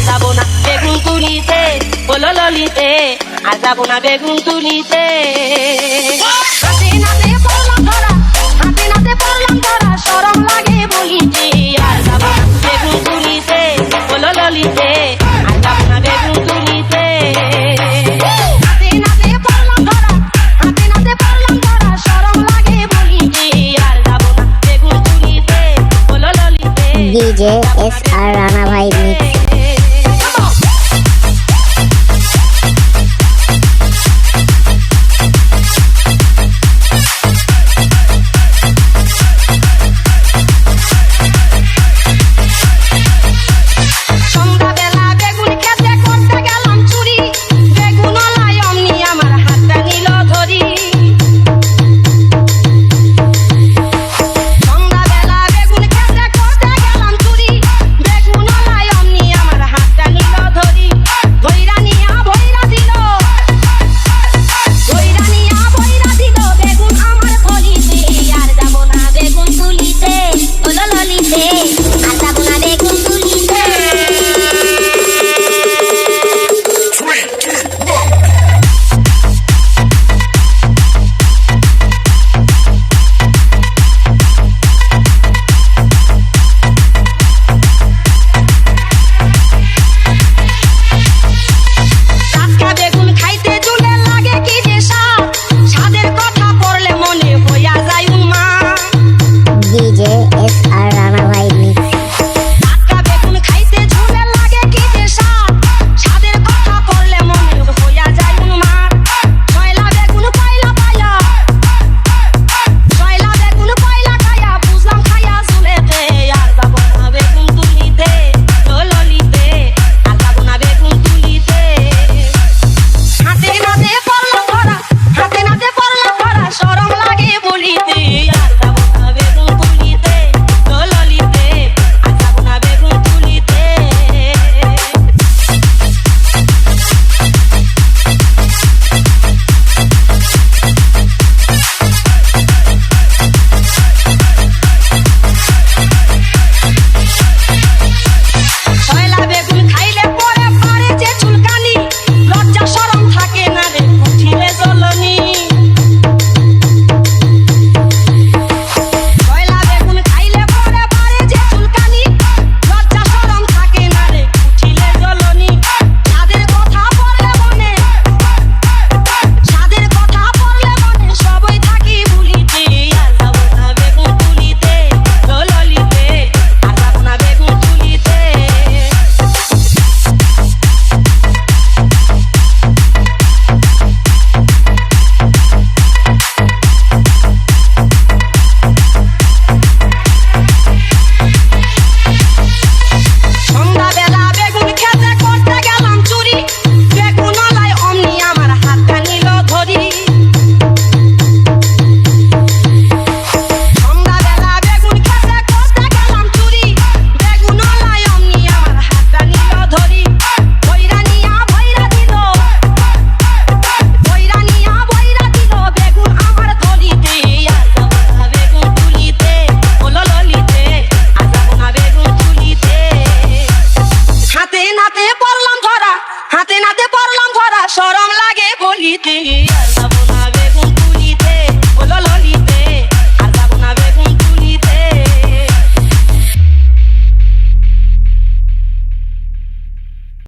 আর যাব না বেগুন তুলিতে বলো ললিতে আর যাব না বেগুন তুলিতে হাতে নাতে পড়লাম ধরা হাতে নাতে পড়লাম ধরা সরম লাগে বলিতে আর যাব না বেগুন তুলিতে বলো ললিতে আর যাব না বেগুন তুলিতে DJ SR Rana Bhai Mix